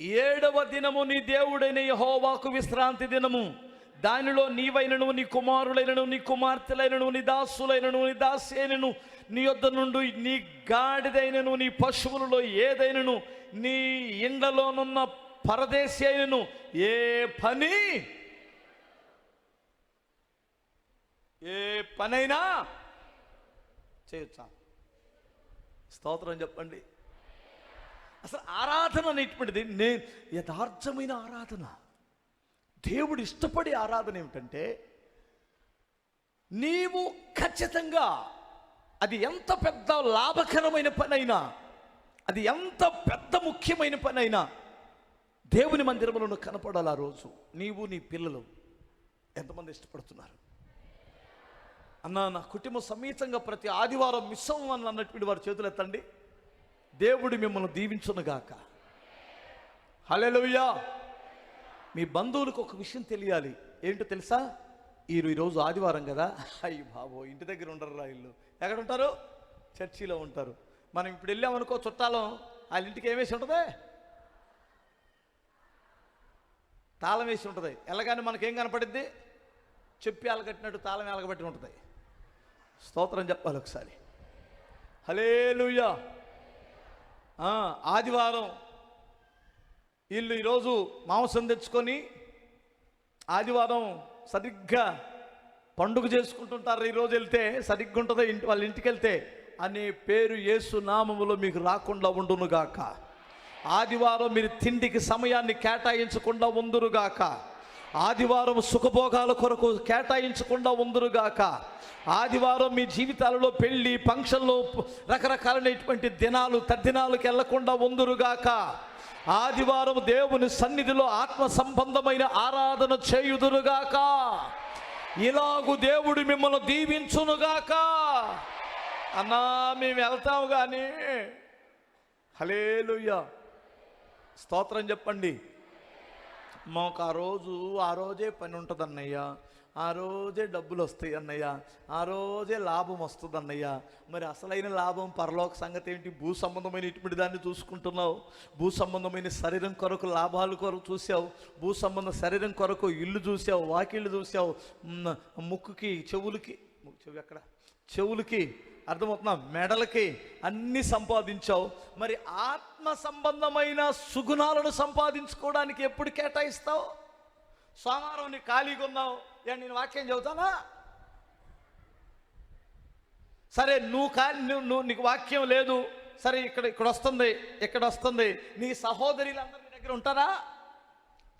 ఏడవ దినము నీ దేవుడైన యహోవాకు విశ్రాంతి దినము. దానిలో నీవైనను నీ కుమారులైనను నీ కుమార్తెలైనను నీ దాసులైనను నీ దాసేనను నీ యొద్ద నుండి నీ గాడిదైనను నీ పశువులలో ఏదైనను నీ ఇండ్లలోనున్న పరదేశి అయినను ఏ పని? ఏ పనైనా చేయొచ్చా. స్తోత్రం చెప్పండి. అసలు ఆరాధన అనేటువంటిది నేను యథార్థమైన ఆరాధన. దేవుడు ఇష్టపడే ఆరాధన ఏమిటంటే నీవు ఖచ్చితంగా అది ఎంత పెద్ద లాభకరమైన పనైనా అది ఎంత పెద్ద ముఖ్యమైన పనైనా దేవుని మందిరంలో కనపడాలి ఆ రోజు. నీవు నీ పిల్లలు ఎంతమంది ఇష్టపడుతున్నారు? అన్న నా కుటుంబ సమేతంగా ప్రతి ఆదివారం మిస్ అవ్వమని అన్నటువంటి వారి చేతులు ఎత్తండి. దేవుడు మిమ్మల్ని దీవించునుగాక. హలెలుయ్యా మీ బంధువులకు ఒక విషయం తెలియాలి. ఏంటో తెలుసా? ఈరు ఈరోజు ఆదివారం కదా? అయ్యి బాబో ఇంటి దగ్గర ఉండరు రా ఇల్లు ఎక్కడ ఉంటారు? చర్చిలో ఉంటారు. మనం ఇప్పుడు వెళ్ళామనుకో చుట్టాలం వాళ్ళ ఇంటికి ఏమేసి ఉంటుంది? తాళం వేసి ఉంటుంది. ఎలాగానే మనకేం కనపడిద్ది? చెప్పి అలగట్టినట్టు తాళం ఎలగబెట్టి ఉంటుంది స్తోత్రం చెప్పాలి ఒకసారి. హలేలుయా ఆదివారం వీళ్ళు ఈరోజు మాంసం తెచ్చుకొని ఆదివారం సరిగ్గా పండుగ చేసుకుంటుంటారు. ఈరోజు వెళ్తే సరిగ్గా ఉంటుంది ఇంటి వాళ్ళ ఇంటికి వెళ్తే అనే పేరు యేసు నామములో మీకు రాకుండా ఉండునుగాక. ఆదివారం మీరు తిండికి సమయాన్ని కేటాయించకుండా ఉందురుగాక. ఆదివారం సుఖభోగాల కొరకు కేటాయించకుండా ఉందురుగాక. ఆదివారం మీ జీవితాలలో పెళ్ళి ఫంక్షన్లు రకరకాలైనటువంటి దినాలు తద్దినాలకు వెళ్ళకుండా ఉందురుగాక. ఆదివారం దేవుని సన్నిధిలో ఆత్మ సంబంధమైన ఆరాధన చేయుదురుగాక. ఇలాగు దేవుడు మిమ్మల్ని దీవించునుగాక. అన్నా మేము వెళ్తాము కానీ హలేలుయ్య స్తోత్రం చెప్పండి. మాకు ఆ రోజు ఆ రోజే పని ఉంటుంది అన్నయ్య ఆ రోజే డబ్బులు వస్తాయి అన్నయ్య ఆ రోజే లాభం వస్తుంది అన్నయ్య మరి అసలైన లాభం పరలోక సంగతి ఏంటి? భూ సంబంధమైన ఇటువంటి దాన్ని చూసుకుంటున్నావు? భూ సంబంధమైన శరీరం కొరకు లాభాలు కొరకు చూసావు భూ సంబంధ శరీరం కొరకు ఇల్లు చూసావు వాకిళ్ళు చూసావు ముక్కుకి చెవులకి చెవి ఎక్కడ? చెవులకి అర్థమవుతున్నా మెడలకి అన్ని సంపాదించావు. మరి ఆత్మ సంబంధమైన సుగుణాలను సంపాదించుకోవడానికి ఎప్పుడు కేటాయిస్తావు? సోమవారం నీ ఖాళీగా ఉన్నావు. ఏ నేను వాక్యం చెబుతానా సరే నువ్వు ఖాళీ నువ్వు నువ్వు నీకు వాక్యం లేదు. సరే ఇక్కడ ఇక్కడ వస్తుంది ఇక్కడ వస్తుంది. నీ సహోదరులందరూ నీ దగ్గర ఉంటారా?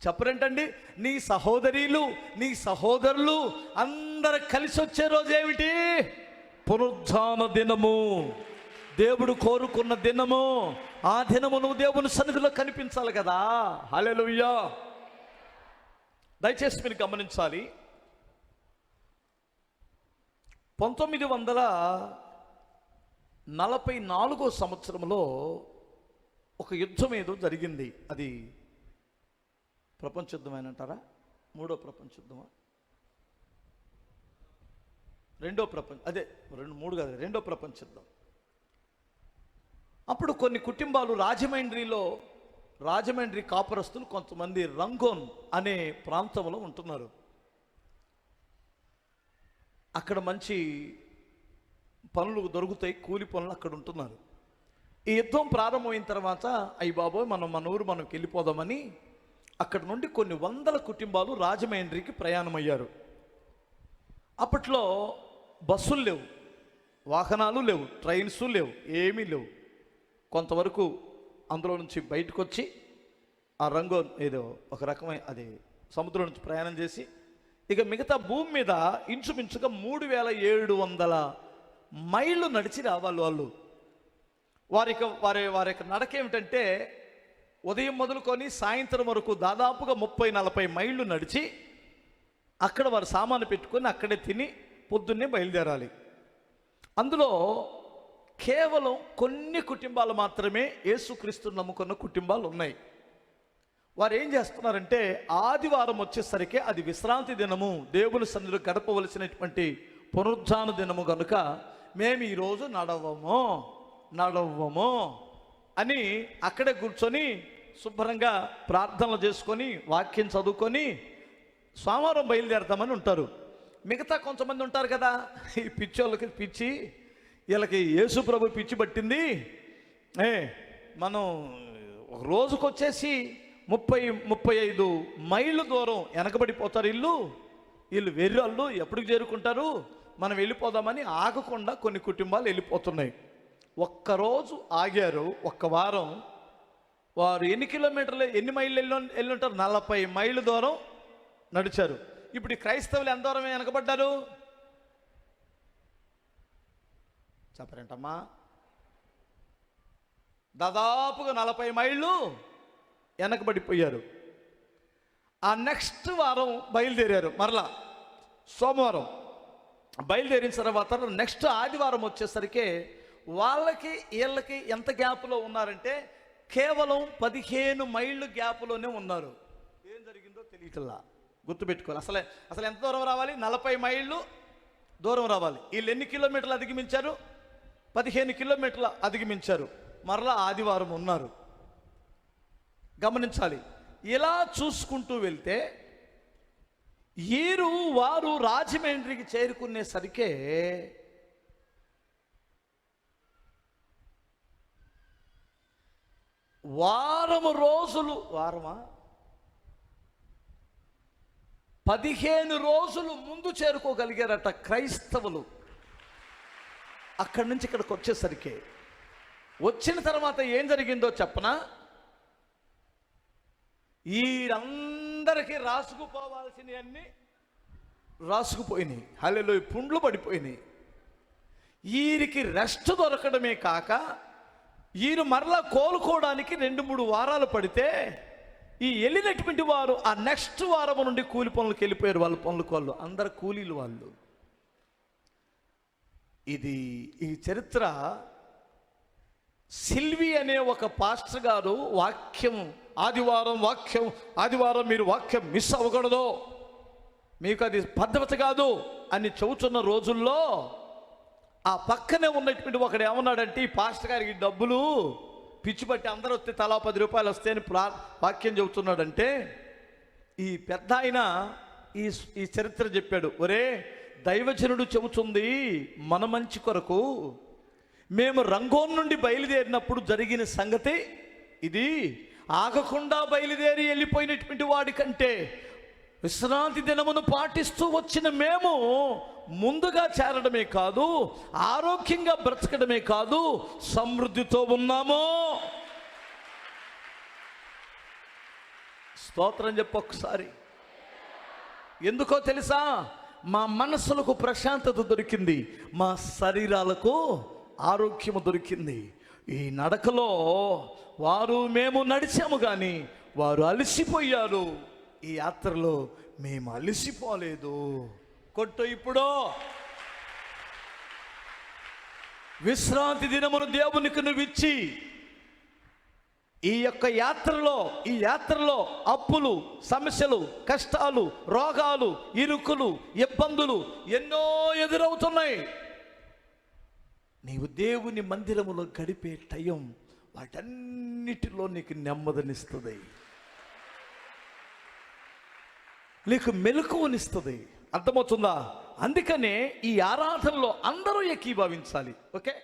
చెప్పరేంటండి నీ సహోదరీలు నీ సహోదరులు అందరు కలిసి వచ్చే రోజు ఏమిటి? పునరుద్ధాన దినము. దేవుడు కోరుకున్న దినము. ఆ దినము నువ్వు దేవుని సన్నిధిలో కనిపించాలి కదా. హల్లెలూయా దయచేసి మీరు గమనించాలి. పంతొమ్మిది వందల నలభై నాలుగో సంవత్సరంలో ఒక యుద్ధం ఏదో జరిగింది. అది ప్రపంచ యుద్ధమేనంటారా మూడో ప్రపంచ యుద్ధమా? రెండో ప్రపంచ అదే రెండు మూడు కాదు రెండో ప్రపంచ యుద్ధం అప్పుడు కొన్ని కుటుంబాలు రాజమండ్రిలో రాజమండ్రి కాపురస్తులు కొంతమంది రంగోన్ అనే ప్రాంతంలో ఉంటున్నారు. అక్కడ మంచి పనులు దొరుకుతాయి కూలి పనులు అక్కడ ఉంటున్నారు. ఈ యుద్ధం ప్రారంభమైన తర్వాత అయ్యి బాబోయ్ మనం మన ఊరు మనకి వెళ్ళిపోదామని అక్కడ నుండి కొన్ని వందల కుటుంబాలు రాజమండ్రికి ప్రయాణమయ్యారు. అప్పట్లో బస్సులు లేవు. వాహనాలు లేవు ట్రైన్స్ లేవు ఏమీ లేవు. కొంతవరకు అందులో నుంచి బయటకు వచ్చి ఆ రంగు ఏదో ఒక రకమైన అది సముద్రం నుంచి ప్రయాణం చేసి ఇక మిగతా భూమి మీద ఇంచుమించుగా మూడు వేల ఏడు వందల మైళ్ళు నడిచి రావాలి వాళ్ళు. వారి యొక్క వారి వారి యొక్క నడక ఏమిటంటే ఉదయం మొదలుకొని సాయంత్రం వరకు దాదాపుగా ముప్పై నలభై మైళ్ళు నడిచి అక్కడ వారు సామాను పెట్టుకొని అక్కడే తిని పొద్దున్నే బయలుదేరాలి. అందులో కేవలం కొన్ని కుటుంబాలు మాత్రమే యేసుక్రీస్తుని నమ్ముకున్న కుటుంబాలు ఉన్నాయి. వారు ఏం చేస్తున్నారంటే ఆదివారం వచ్చేసరికి అది విశ్రాంతి దినము దేవుని సన్నిధిలో గడపవలసినటువంటి పునరుద్ధాన దినము కనుక మేము ఈరోజు నడవము నడవము అని అక్కడే కూర్చొని శుభ్రంగా ప్రార్థనలు చేసుకొని వాక్యం చదువుకొని సోమవారం బయలుదేరతామని ఉంటారు. మిగతా కొంతమంది ఉంటారు కదా ఈ పిచ్చోళ్ళకి పిచ్చి వీళ్ళకి యేసు ప్రభు పిచ్చి పట్టింది. ఏ మనం ఒక రోజుకొచ్చేసి ముప్పై ముప్పై ఐదు మైళ్ళు దూరం వెనకబడిపోతారు ఇల్లు. వీళ్ళు వెర్రాళ్ళు ఎప్పటికి చేరుకుంటారు? మనం వెళ్ళిపోదామని ఆగకుండా కొన్ని కుటుంబాలు వెళ్ళిపోతున్నాయి. ఒక్కరోజు ఆగారు ఒక్క వారం. వారు ఎన్ని కిలోమీటర్లు ఎన్ని మైళ్ళు వెళ్ళి వెళ్ళి ఉంటారు? నలభై మైళ్ళు దూరం నడిచారు. ఇప్పుడు ఈ క్రైస్తవులు ఎంత వెనకబడ్డారు? చెప్పరేంటమ్మా? దాదాపుగా నలభై మైళ్ళు వెనకబడిపోయారు. ఆ నెక్స్ట్ వారం బయలుదేరారు మరలా సోమవారం. బయలుదేరిన తర్వాత నెక్స్ట్ ఆదివారం వచ్చేసరికి వాళ్ళకి వీళ్ళకి ఎంత గ్యాప్లో ఉన్నారంటే కేవలం పదిహేను మైళ్ళు గ్యాప్లోనే ఉన్నారు. ఏం జరిగిందో తెలియట్లా. గుర్తుపెట్టుకోవాలి. అసలే అసలు ఎంత దూరం రావాలి? నలభై మైళ్ళు దూరం రావాలి. వీళ్ళు ఎన్ని కిలోమీటర్లు అధిగమించారు? పదిహేను కిలోమీటర్లు అధిగమించారు. మరలా ఆదివారం ఉన్నారు. గమనించాలి. ఇలా చూసుకుంటూ వెళ్తే వీరు వారు రాజమండ్రికి చేరుకునేసరికే వారము రోజులు వారమా? పదిహేను రోజులు ముందు చేరుకోగలిగారట క్రైస్తవులు. అక్కడి నుంచి ఇక్కడికి వచ్చేసరికి వచ్చిన తర్వాత ఏం జరిగిందో చెప్పనా? వీరందరికీ రాసుకుపోవాల్సినవన్నీ రాసుకుపోయినాయి. హలెలో పుండ్లు పడిపోయినాయి. వీరికి రెస్ట్ దొరకడమే కాక వీరు మరలా కోలుకోవడానికి రెండు మూడు వారాలు పడితే ఈ వెళ్ళినటువంటి వారు ఆ నెక్స్ట్ వారం నుండి కూలి పనులకు వెళ్ళిపోయారు వాళ్ళ పనులకు వాళ్ళు. అందరు కూలీలు వాళ్ళు. ఇది ఈ చరిత్ర సిల్వి అనే ఒక పాస్టర్ గారు వాక్యం ఆదివారం వాక్యం ఆదివారం మీరు వాక్యం మిస్ అవ్వకూడదు. మీకు అది పద్ధతి కాదు అని చెబుతున్న రోజుల్లో ఆ పక్కనే ఉన్నటువంటి ఒకడు ఏమన్నాడంటే ఈ పాస్టర్ గారికి డబ్బులు పిచ్చి పట్టి అందరూ వస్తే తలా పది రూపాయలు వస్తే అని ప్రా వాక్యం చెబుతున్నాడంటే ఈ పెద్ద ఆయన ఈ ఈ చరిత్ర చెప్పాడు. ఒరే దైవజనుడు చెబుతుంది మన మంచి కొరకు మేము రంగోన్ నుండి బయలుదేరినప్పుడు జరిగిన సంగతి ఇది. ఆగకుండా బయలుదేరి వెళ్ళిపోయినటువంటి వాడి కంటే విశ్రాంతి దినమును పాటిస్తూ వచ్చిన మేము ముందుగా చేరడమే కాదు ఆరోగ్యంగా బ్రతకడమే కాదు సమృద్ధితో ఉన్నాము. స్తోత్రం చెప్పు ఒకసారి. ఎందుకో తెలుసా? మా మనసులకు ప్రశాంతత దొరికింది. మా శరీరాలకు ఆరోగ్యము దొరికింది. ఈ నడకలో వారు మేము నడిచాము కానీ వారు అలసిపోయారు. ఈ యాత్రలో మేము అలసిపోలేదు. కొట్టు ఇప్పుడు. విశ్రాంతి దినమును దేవునికి నువ్వు ఇచ్చి ఈ యొక్క యాత్రలో ఈ యాత్రలో అప్పులు సమస్యలు కష్టాలు రోగాలు ఇరుకులు ఇబ్బందులు ఎన్నో ఎదురవుతున్నాయి. నీవు దేవుని మందిరములో గడిపే టైం వాటన్నిటిలో నీకు నెమ్మదినిస్తుంది. నీకు మెలకువనిస్తుంది. అర్థమవుతుందా? అందుకనే ఈ ఆరాధనలో అందరూ ఏకీభవించాలి. ఓకే?